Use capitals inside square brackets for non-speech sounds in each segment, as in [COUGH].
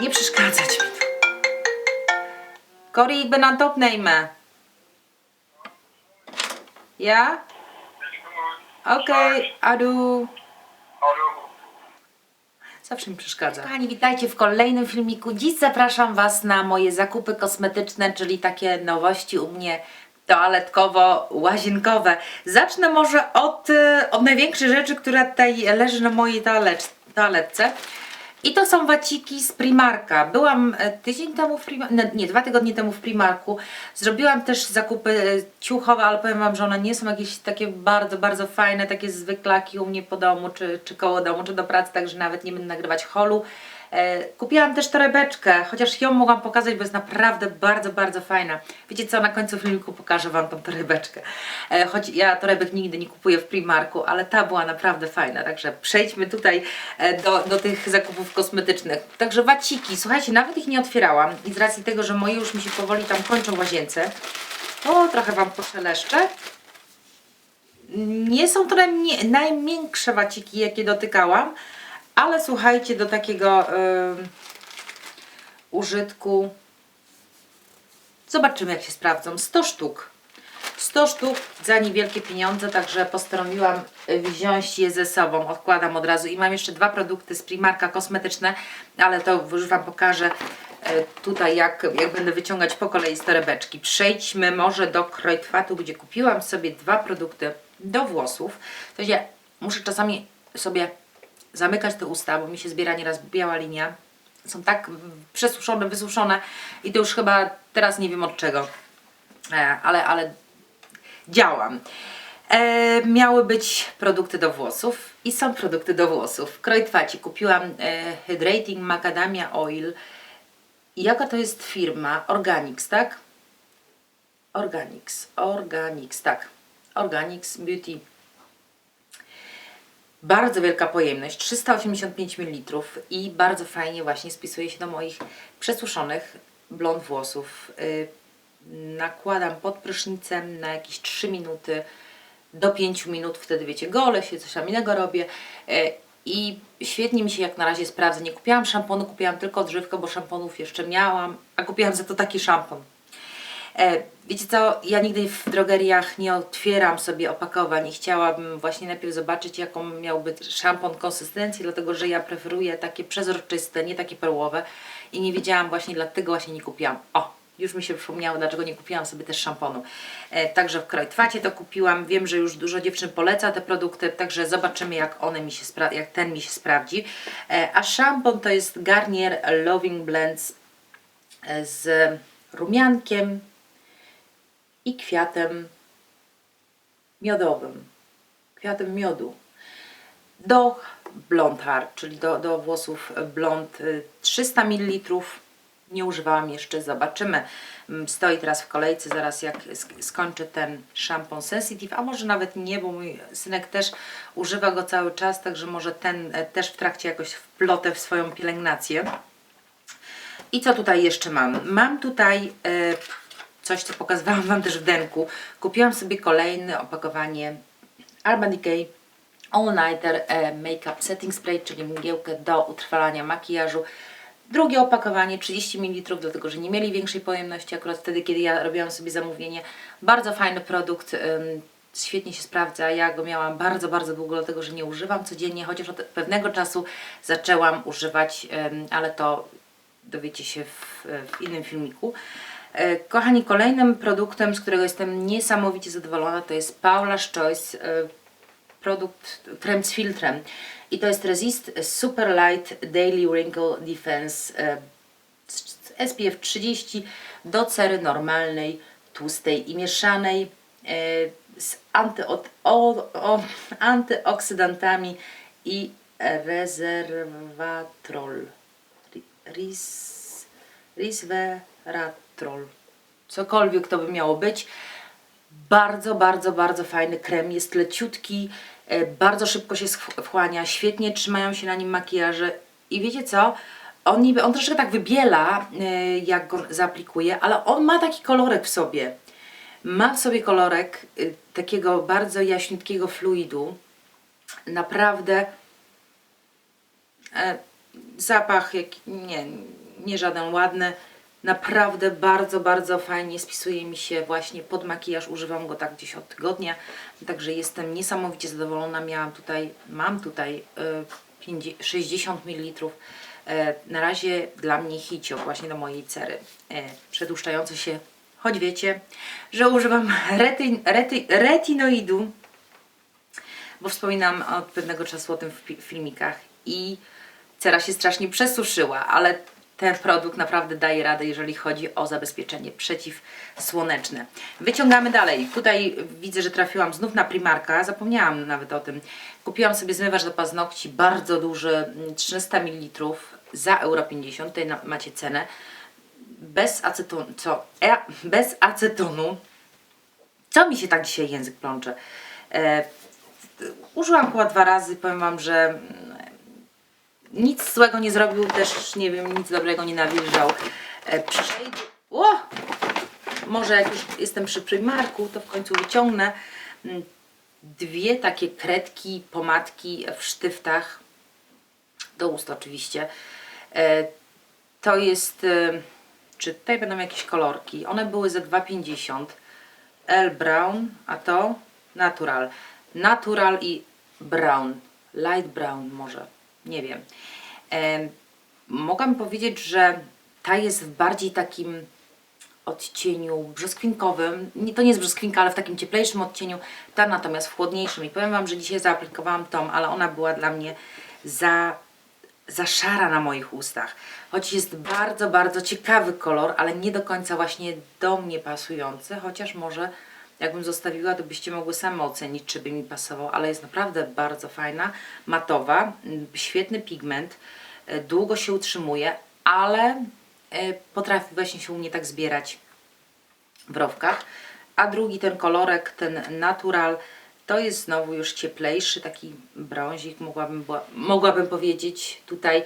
Nie przeszkadzać mi. Corrie, ik ben. Ja? Oké, adu. Zawsze mi przeszkadza. Kochani, witajcie w kolejnym filmiku. Dziś zapraszam Was na moje zakupy kosmetyczne, czyli takie nowości u mnie toaletkowo-łazienkowe. Zacznę może od, y, od największej rzeczy, która tutaj leży na mojej toalecz- toaletce. I to są waciki z Primarka. Byłam e, tydzień temu w Primarku, nie, dwa tygodnie temu w Primarku. Zrobiłam też zakupy ciuchowe, ale powiem Wam, że one nie są jakieś takie bardzo, bardzo fajne, takie zwyklaki u mnie po domu, czy, czy koło domu, czy do pracy, także nawet nie będę nagrywać holu. E, Kupiłam też torebeczkę, chociaż ją mogłam pokazać, bo jest naprawdę bardzo, bardzo fajna. Wiecie co, na końcu filmiku pokażę Wam tą torebeczkę. E, Choć ja torebek nigdy nie kupuję w Primarku, ale ta była naprawdę fajna, także przejdźmy tutaj e, do, do tych zakupów kosmetycznych. Także waciki, słuchajcie, nawet ich nie otwierałam i z racji tego, że moje już mi się powoli tam kończą łazience, to trochę Wam poszeleszczę. Nie są to najmie- najmiększe waciki, jakie dotykałam, ale słuchajcie, do takiego ym, użytku zobaczymy, jak się sprawdzą. 100 sztuk. 100 sztuk za niewielkie pieniądze, także postanowiłam y, wziąć je ze sobą. Odkładam od razu i mam jeszcze dwa produkty z Primarka kosmetyczne, ale to już Wam pokażę y, tutaj, jak, jak będę wyciągać po kolei z torebeczki. Przejdźmy może do Krojtwatu, gdzie kupiłam sobie dwa produkty do włosów. To ja muszę czasami sobie zamykać te usta, bo mi się zbiera nieraz biała linia. Są tak przesuszone, wysuszone i to już chyba teraz nie wiem od czego. E, ale, ale działam. E, miały być produkty do włosów i są produkty do włosów. W Krojtwacie kupiłam e, Hydrating Macadamia Oil. Jaka to jest firma? Organics, tak? Organics, Organics, tak. Organics Beauty. Bardzo wielka pojemność, 385 ml i bardzo fajnie właśnie spisuje się do moich przesuszonych blond włosów. Yy, nakładam pod prysznicem na jakieś 3 minuty do 5 minut, wtedy wiecie, gole się, coś tam innego robię yy, i świetnie mi się jak na razie sprawdza. Nie kupiłam szamponu, kupiłam tylko odżywkę, bo szamponów jeszcze miałam, a kupiłam za to taki szampon. E, wiecie co, ja nigdy w drogeriach nie otwieram sobie opakowań i chciałabym właśnie najpierw zobaczyć jaką miałby szampon konsystencję, dlatego że ja preferuję takie przezroczyste, nie takie perłowe i nie wiedziałam właśnie, dlatego właśnie nie kupiłam. O, już mi się przypomniało, dlaczego nie kupiłam sobie też szamponu. E, także w Krojtwacie to kupiłam. Wiem, że już dużo dziewczyn poleca te produkty, także zobaczymy jak one mi się jak ten mi się sprawdzi. E, a szampon to jest Garnier Loving Blends e, z rumiankiem, i kwiatem miodowym, kwiatem miodu. Do blond hair, czyli do, do włosów blond y, 300 ml. Nie używałam jeszcze, zobaczymy. Mm, Stoi teraz w kolejce, zaraz jak sk- skończę ten szampon Sensitive, a może nawet nie, bo mój synek też używa go cały czas, także może ten e, też w trakcie jakoś wplotę w swoją pielęgnację. I co tutaj jeszcze mam? Mam tutaj e, coś, co pokazywałam Wam też w denku. Kupiłam sobie kolejne opakowanie Urban Decay All Nighter e, Makeup Setting Spray, czyli mgiełkę do utrwalania makijażu. Drugie opakowanie 30 ml, dlatego że nie mieli większej pojemności akurat wtedy, kiedy ja robiłam sobie zamówienie. Bardzo fajny produkt, świetnie się sprawdza. Ja go miałam bardzo, bardzo długo, dlatego że nie używam codziennie, chociaż od pewnego czasu zaczęłam używać, ale to dowiecie się w, w innym filmiku. E, Kochani, kolejnym produktem, z którego jestem niesamowicie zadowolona, to jest Paula's Choice e, produkt krem z filtrem. I to jest Resist Super Light Daily Wrinkle Defense e, SPF 30 do cery normalnej, tłustej i mieszanej z antyot, o, o, antyoksydantami i rezerwatrol. Ris, Risveratrol. Cokolwiek to by miało być. Bardzo, bardzo, bardzo fajny krem. Jest leciutki, e, bardzo szybko się wchłania, świetnie trzymają się na nim makijaże. I wiecie co? On, niby, on troszkę tak wybiela, e, jak go zaaplikuję, ale on ma taki kolorek w sobie. Ma w sobie kolorek e, takiego bardzo jaśniutkiego fluidu. Naprawdę zapach, jak, nie, nie żaden ładny. Naprawdę bardzo, bardzo fajnie spisuje mi się właśnie pod makijaż. Używam go tak gdzieś od tygodnia, także jestem niesamowicie zadowolona. Miałam tutaj, mam tutaj y, 50, 60 ml. Na razie dla mnie hiciok właśnie do mojej cery. E, Przedłuszczający się, choć wiecie, że używam rety, rety, retinoidu, bo wspominam od pewnego czasu o tym w filmikach i cera się strasznie przesuszyła, ale ten produkt naprawdę daje radę, jeżeli chodzi o zabezpieczenie przeciwsłoneczne. Wyciągamy dalej. Tutaj widzę, że trafiłam znów na Primarka, zapomniałam nawet o tym. Kupiłam sobie zmywacz do paznokci, bardzo duży, mm, 300 ml za euro 50, tutaj macie cenę. Bez acetonu, co? E, bez acetonu. Co mi się tak dzisiaj język plącze? E, użyłam chyba dwa razy, powiem Wam, że nic złego nie zrobił, też nie wiem, nic dobrego nie nawilżał. E, przejdę... O! Może jak już jestem przy Primarku, to w końcu wyciągnę mm, dwie takie kredki, pomadki w sztyftach, do ust oczywiście. E, to jest, e, czy tutaj będą jakieś kolorki? One były za 2,50. L Brown, a to Natural. Natural i Brown. Light Brown może. Nie wiem. E, powiedzieć, że ta jest w bardziej takim odcieniu brzoskwinkowym. Nie, to nie jest brzoskwinka, ale w takim cieplejszym odcieniu. Ta natomiast w chłodniejszym. I powiem Wam, że dzisiaj zaaplikowałam tą, ale ona była dla mnie za, za szara na moich ustach. Choć jest bardzo, bardzo ciekawy kolor, ale nie do końca właśnie do mnie pasujący. Chociaż może jakbym zostawiła, to byście mogły same ocenić, czy by mi pasował. Ale jest naprawdę bardzo fajna, matowa, m, świetny pigment, e, długo się utrzymuje, ale e, potrafi właśnie się u mnie tak zbierać w rowkach. A drugi ten kolorek, ten natural, to jest znowu już cieplejszy, taki brązik, mogłabym, mogłabym powiedzieć tutaj.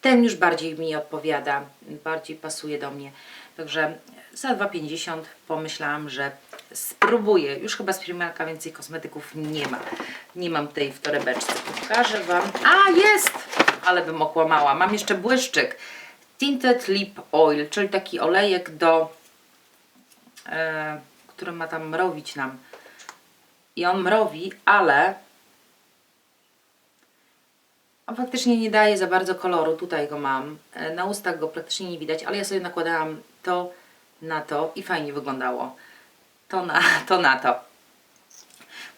Ten już bardziej mi odpowiada, bardziej pasuje do mnie. Także za 2,50 pomyślałam, że spróbuję. Już chyba z Primarka więcej kosmetyków nie ma. Nie mam tej w torebeczce. Pokażę Wam. A, jest! Ale bym okłamała. Mam jeszcze błyszczyk. Tinted Lip Oil, czyli taki olejek do e, który ma tam mrowić nam. I on mrowi, ale on faktycznie nie daje za bardzo koloru. Tutaj go mam. E, Na ustach go praktycznie nie widać, ale ja sobie nakładałam to na to i fajnie wyglądało. To na to. Na to.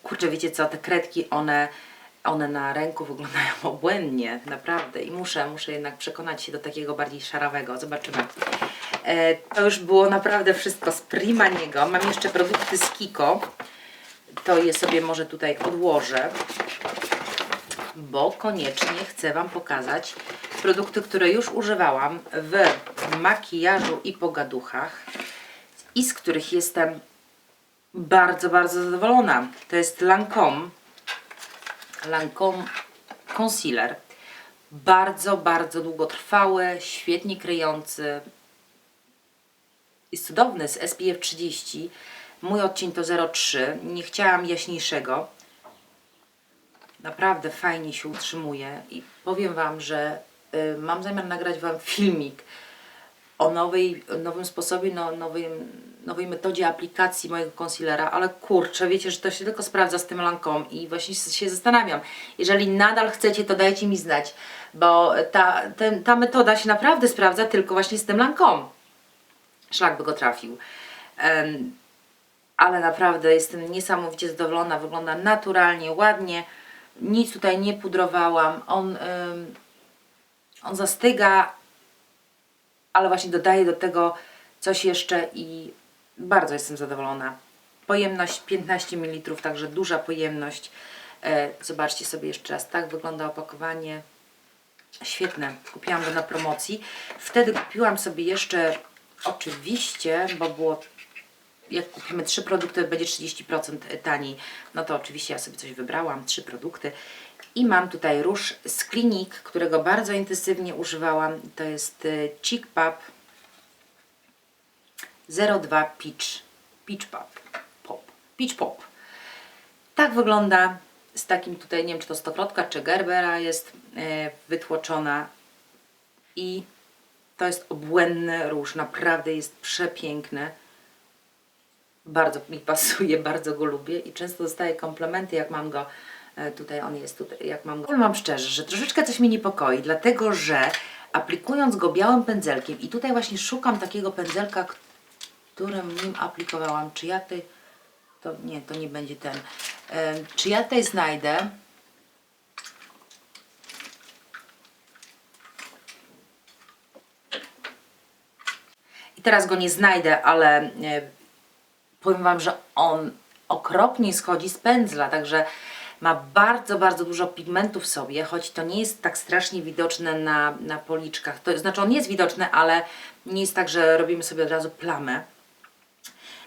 Kurczę, wiecie co, te kredki, one, one na ręku wyglądają [LAUGHS] obłędnie, naprawdę. I muszę, muszę jednak przekonać się do takiego bardziej szarawego. Zobaczymy. E, to już było naprawdę wszystko z Primaniego. Mam jeszcze produkty z Kiko. To je sobie może tutaj odłożę, bo koniecznie chcę Wam pokazać produkty, które już używałam w makijażu i pogaduchach i z których jestem bardzo, bardzo zadowolona. To jest Lancome Lancome Concealer. Bardzo, bardzo długotrwały, świetnie kryjący. Jest cudowny z SPF 30. Mój odcień to 0,3. Nie chciałam jaśniejszego. Naprawdę fajnie się utrzymuje i powiem Wam, że y, mam zamiar nagrać Wam filmik o nowej, nowym sposobie, no, nowym, nowej metodzie aplikacji mojego concealera, ale kurczę, wiecie, że to się tylko sprawdza z tym Lancome i właśnie się zastanawiam. Jeżeli nadal chcecie, to dajcie mi znać, bo ta, ten, ta metoda się naprawdę sprawdza tylko właśnie z tym Lancome. Szlak by go trafił. Em, ale naprawdę jestem niesamowicie zadowolona, wygląda naturalnie, ładnie, nic tutaj nie pudrowałam, on, ym, on zastyga, ale właśnie dodaję do tego coś jeszcze i bardzo jestem zadowolona. Pojemność 15 ml, także duża pojemność. E, zobaczcie sobie jeszcze raz, tak wygląda opakowanie. Świetne, kupiłam go na promocji. Wtedy kupiłam sobie jeszcze, oczywiście, bo było jak kupimy trzy produkty, będzie 30% taniej. No to oczywiście ja sobie coś wybrałam, trzy produkty. I mam tutaj róż z Clinique, którego bardzo intensywnie używałam. To jest y, Cheek Pop 02 Peach. Peach Pop. Pop. Peach Pop. Tak wygląda z takim tutaj, nie wiem czy to stokrotka czy Gerbera jest y, wytłoczona i To jest obłędny róż, naprawdę jest przepiękny. Bardzo mi pasuje, [LAUGHS] bardzo go lubię i często dostaję komplementy, jak mam go e, tutaj, on jest tutaj, jak mam go. Powiem Wam szczerze, że troszeczkę coś mnie niepokoi, dlatego że aplikując go białym pędzelkiem i tutaj właśnie szukam takiego pędzelka, którym nim aplikowałam, czy ja tutaj, to nie, to nie będzie ten, czy ja tutaj znajdę I teraz go nie znajdę, ale e, powiem Wam, że on okropnie schodzi z pędzla, także ma bardzo, bardzo dużo pigmentu w sobie, choć to nie jest tak strasznie widoczne na, na policzkach. To znaczy on jest widoczny, ale nie jest tak, że robimy sobie od razu plamę.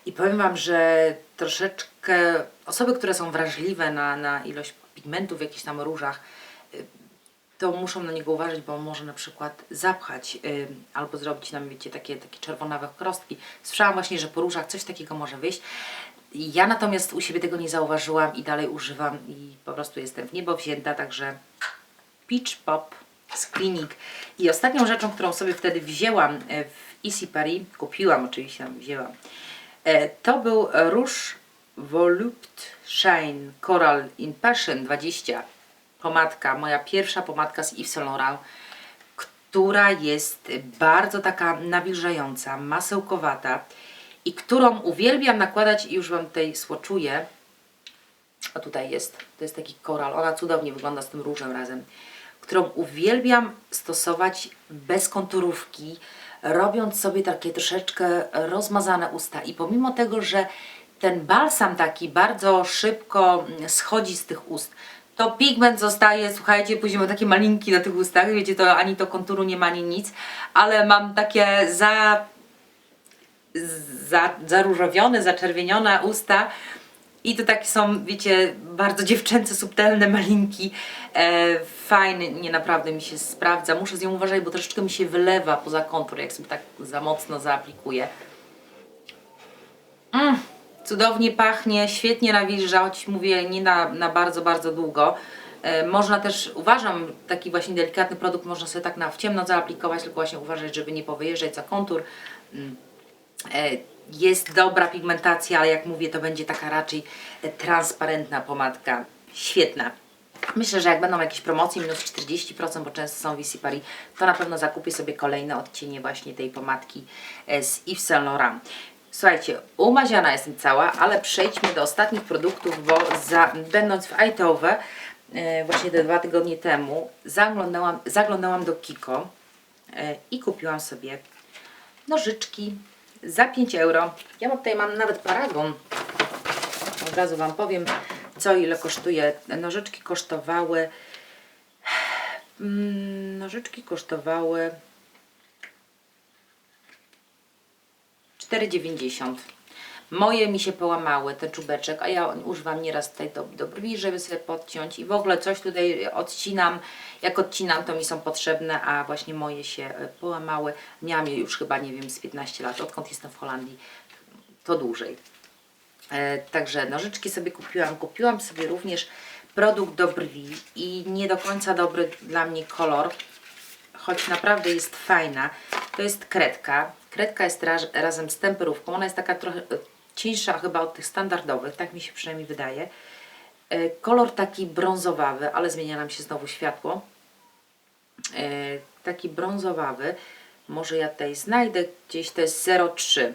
I powiem Wam, że troszeczkę osoby, które są wrażliwe na, na ilość pigmentów w jakichś tam różach, to muszą na niego uważać, bo może na przykład zapchać y, albo zrobić nam, wiecie, takie, takie czerwonawe krostki. Słyszałam właśnie, że po różach coś takiego może wyjść. Ja natomiast u siebie tego nie zauważyłam i dalej używam i po prostu jestem w niebo wzięta, także Peach Pop z. I ostatnią rzeczą, którą sobie wtedy wzięłam e, w Easy Paris, kupiłam oczywiście, wzięłam, to był róż Volupte Shine Coral in Passion 20 pomadka, moja pierwsza pomadka z Yves Saint Laurent, która jest bardzo taka nawilżająca, masełkowata i którą uwielbiam nakładać i już Wam tutaj słoczuję. O tutaj jest, to jest taki koral, ona cudownie wygląda z tym różem razem, którą uwielbiam stosować bez konturówki, robiąc sobie takie troszeczkę rozmazane usta. I pomimo tego, że ten balsam taki bardzo szybko schodzi z tych ust, to pigment zostaje, słuchajcie, później mam takie malinki na tych ustach, wiecie, to ani to konturu nie ma, ani nic, ale mam takie za, za zaróżowione, zaczerwienione usta i to takie są, wiecie, bardzo dziewczęce, subtelne malinki. E, fajny, nie naprawdę mi się sprawdza. Muszę z nią uważać, bo troszeczkę mi się wylewa poza kontur, jak sobie tak za mocno zaaplikuję. Mm, cudownie pachnie, świetnie nawilża, choć mówię nie na, na bardzo, bardzo długo. E, można też, uważam, taki właśnie delikatny produkt można sobie tak na w ciemno zaaplikować, tylko właśnie uważać, żeby nie powyjeżdżać za kontur. Mm. E, jest dobra pigmentacja, ale jak mówię, to będzie taka raczej e, transparentna pomadka. Świetna. Myślę, że jak będą jakieś promocje minus 40%, bo często są w Paris, to na pewno zakupię sobie kolejne odcienie właśnie tej pomadki e, z Yves Saint Laurent. Słuchajcie, umaziana jestem cała, ale przejdźmy do ostatnich produktów, bo za, będąc w Eindhoven, właśnie te dwa tygodnie temu, zaglądałam, zaglądałam do Kiko e, i kupiłam sobie nożyczki za 5 euro. Ja mam tutaj mam nawet paragon. Od razu Wam powiem, co ile kosztuje. Nożyczki kosztowały. Mm, nożyczki kosztowały 4,90. Moje mi się połamały, ten czubeczek, a ja używam nieraz tutaj do, do brwi, żeby sobie podciąć i w ogóle coś tutaj odcinam. Jak odcinam, to mi są potrzebne, a właśnie moje się e, połamały. Miałam je już chyba, nie wiem, z 15 lat, odkąd jestem w Holandii, to dłużej. E, także nożyczki sobie kupiłam. Kupiłam sobie również produkt do brwi i nie do końca dobry dla mnie kolor, choć naprawdę jest fajna. To jest kredka. Kredka jest raz, razem z temperówką. Ona jest taka trochę cieńsza chyba od tych standardowych, tak mi się przynajmniej wydaje. E, Kolor taki brązowawy, ale zmienia nam się znowu światło. E, Taki brązowawy. Może ja tutaj znajdę gdzieś, to jest 03.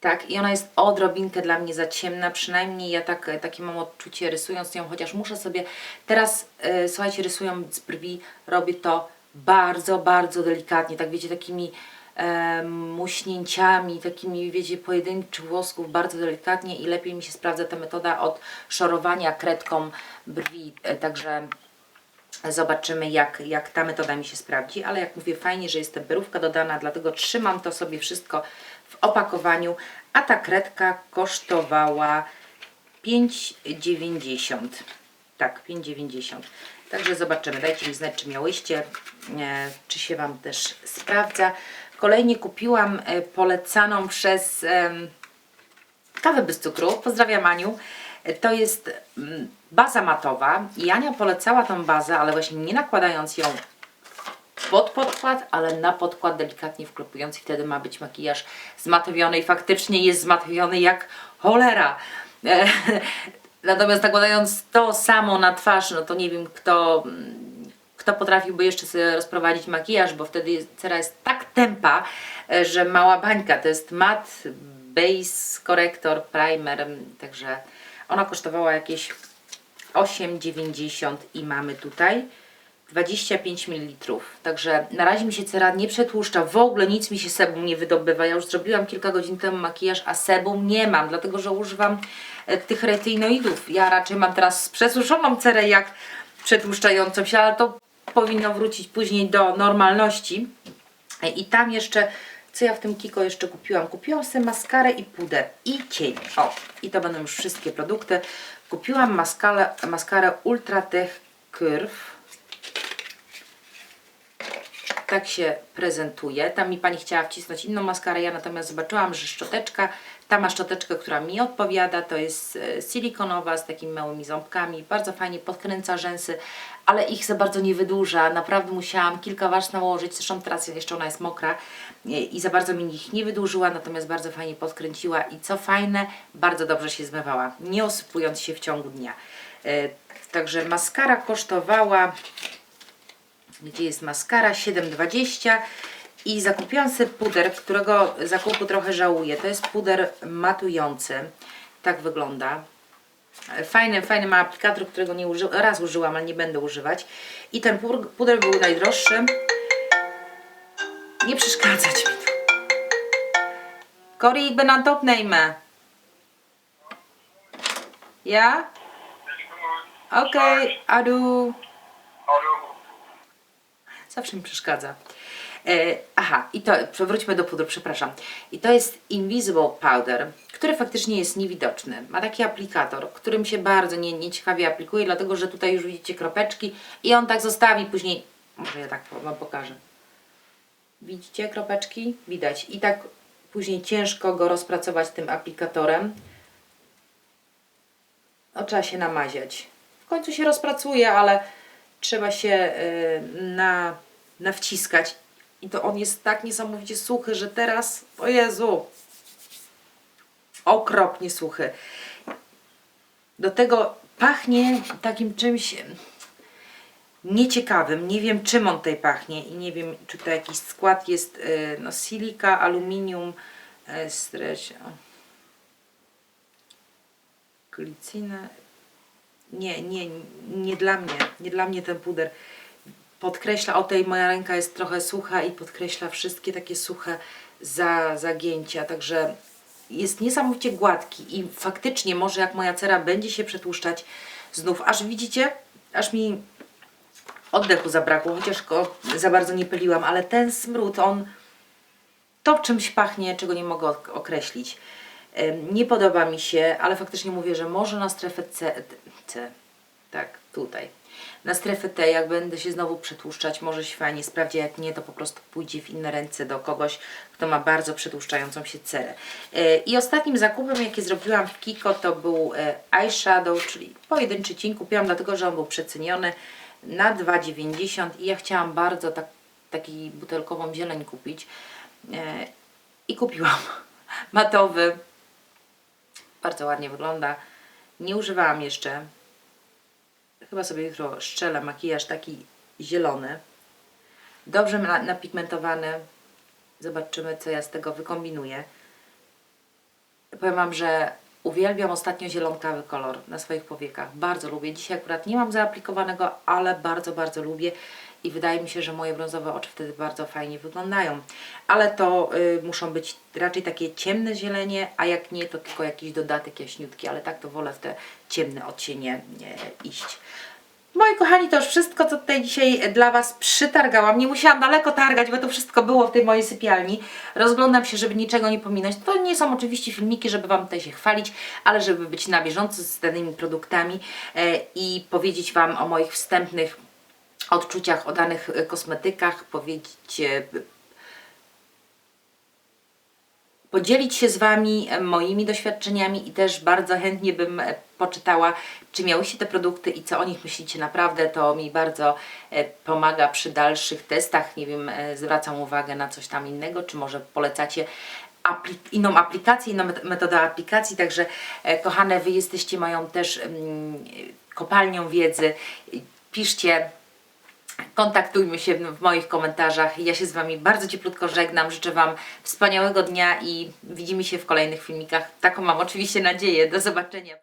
Tak, i ona jest odrobinkę dla mnie za ciemna, przynajmniej ja tak, takie mam odczucie rysując ją, chociaż muszę sobie, teraz e, słuchajcie, rysując brwi, robię to bardzo, bardzo delikatnie, tak wiecie, takimi e, muśnięciami, takimi wiecie, pojedynczych włosków, bardzo delikatnie i lepiej mi się sprawdza ta metoda od szorowania kredką brwi, e, także Zobaczymy, jak, jak ta metoda mi się sprawdzi, ale jak mówię, fajnie, że jest temperówka dodana, dlatego trzymam to sobie wszystko w opakowaniu, a ta kredka kosztowała 5,90. Tak, 5,90. Także zobaczymy. Dajcie mi znać, czy miałyście, e, czy się Wam też sprawdza. Kolejnie kupiłam e, polecaną przez kawę bez cukru. Pozdrawiam Aniu. To jest mm, baza matowa i Ania polecała tą bazę, ale właśnie nie nakładając ją pod podkład, ale na podkład delikatnie wklepując i wtedy ma być makijaż zmatowiony i faktycznie jest zmatowiony jak cholera. E, [LAUGHS] Natomiast nakładając to samo na twarz, no to nie wiem kto, mm, kto potrafiłby jeszcze sobie rozprowadzić makijaż, bo wtedy cera jest tak tempa, e, że mała bańka. To jest mat, base, korektor, primer, także ona kosztowała jakieś 8,90 i mamy tutaj 25 ml. Także na razie mi się cera nie przetłuszcza, w ogóle nic mi się sebum nie wydobywa. Ja już zrobiłam kilka godzin temu makijaż, a sebum nie mam, dlatego że używam e, tych retinoidów. Ja raczej mam teraz przesuszoną cerę jak przetłuszczającą się, ale to powinno wrócić później do normalności. E, I tam jeszcze, co ja w tym Kiko jeszcze kupiłam? Kupiłam sobie maskarę i puder i cień. O, i to będą już wszystkie produkty. Kupiłam maskarę, maskarę Ultratech Curve tak się prezentuje. Tam mi Pani chciała wcisnąć inną maskarę, ja natomiast zobaczyłam, że szczoteczka, ta ma szczoteczkę, która mi odpowiada, to jest e, silikonowa z takimi małymi ząbkami, bardzo fajnie podkręca rzęsy, ale ich za bardzo nie wydłuża, naprawdę musiałam kilka warstw nałożyć, zresztą teraz jeszcze ona jest mokra e, i za bardzo mi ich nie wydłużyła, natomiast bardzo fajnie podkręciła i co fajne, bardzo dobrze się zmywała, nie osypując się w ciągu dnia. E, Także maskara kosztowała gdzie jest maskara 7,20 i zakupiłam sobie puder, którego zakupu trochę żałuję. To jest puder matujący. Tak wygląda. Fajny, fajny ma aplikator, którego nie uży raz użyłam, ale nie będę używać. I ten pu- puder był najdroższy. Nie przeszkadzać mi tu. Cory, ik ben aan. Ja? Oké, adu. Zawsze mi przeszkadza. E, aha, i to, przewróćmy do pudru, przepraszam. I to jest Invisible Powder, który faktycznie jest niewidoczny. Ma taki aplikator, którym się bardzo nie, nieciekawie aplikuje, dlatego że tutaj już widzicie kropeczki i on tak zostawi później. Może ja tak Wam pokażę. Widzicie kropeczki? Widać. I tak później ciężko go rozpracować tym aplikatorem. No, trzeba się namaziać. W końcu się rozpracuje, ale trzeba się y, na, nawciskać. I to on jest tak niesamowicie suchy, że teraz, o Jezu, okropnie suchy. Do tego pachnie takim czymś nieciekawym. Nie wiem czym on tutaj pachnie i nie wiem czy to jakiś skład jest y, no, silika, aluminium, y, stretch, o. Nie, nie, nie dla mnie. Nie dla mnie ten puder. Podkreśla, o tej moja ręka jest trochę sucha i podkreśla wszystkie takie suche za, zagięcia. Także jest niesamowicie gładki i faktycznie może jak moja cera będzie się przetłuszczać znów, aż widzicie, aż mi oddechu zabrakło, chociaż go za bardzo nie pyliłam, ale ten smród, on to czymś pachnie, czego nie mogę ok- określić. Nie podoba mi się, ale faktycznie mówię, że może na strefę C, C tak, tutaj. Na strefę T, jak będę się znowu przetłuszczać, może się fajnie sprawdzi, jak nie, to po prostu pójdzie w inne ręce do kogoś, kto ma bardzo przetłuszczającą się cerę. E, I ostatnim zakupem, jaki zrobiłam w Kiko, to był e, eyeshadow, czyli pojedynczy cień. Kupiłam dlatego, że on był przeceniony na 2,90 i ja chciałam bardzo tak, taki butelkową zieleń kupić. E, I kupiłam [LAUGHS] matowy. Bardzo ładnie wygląda. Nie używałam jeszcze. Chyba sobie jutro szczelę makijaż taki zielony. Dobrze na- napigmentowany. Zobaczymy, co ja z tego wykombinuję. Powiem Wam, że uwielbiam ostatnio zielonkawy kolor na swoich powiekach. Bardzo lubię. Dzisiaj akurat nie mam zaaplikowanego, ale bardzo, bardzo lubię i wydaje mi się, że moje brązowe oczy wtedy bardzo fajnie wyglądają. Ale to y, muszą być raczej takie ciemne zielenie, a jak nie, to tylko jakiś dodatek jaśniutki, ale tak to wolę w te ciemne odcienie e, iść. Moi kochani, to już wszystko, co tutaj dzisiaj dla Was przytargałam. Nie musiałam daleko targać, bo to wszystko było w tej mojej sypialni. Rozglądam się, żeby niczego nie pominąć. To nie są oczywiście filmiki, żeby Wam tutaj się chwalić, ale żeby być na bieżąco z danymi produktami e, i powiedzieć Wam o moich wstępnych odczuciach o danych e, kosmetykach, powiedzieć, e, podzielić się z Wami e, moimi doświadczeniami i też bardzo chętnie bym poczytała, czy miałyście te produkty i co o nich myślicie. Naprawdę to mi bardzo pomaga przy dalszych testach. Nie wiem, zwracam uwagę na coś tam innego, czy może polecacie inną aplikację, inną met- metodę aplikacji. Także, kochane, Wy jesteście moją też mm, kopalnią wiedzy. Piszcie, kontaktujmy się w, moich komentarzach. Ja się z Wami bardzo cieplutko żegnam. Życzę Wam wspaniałego dnia i widzimy się w kolejnych filmikach. Taką mam oczywiście nadzieję. Do zobaczenia.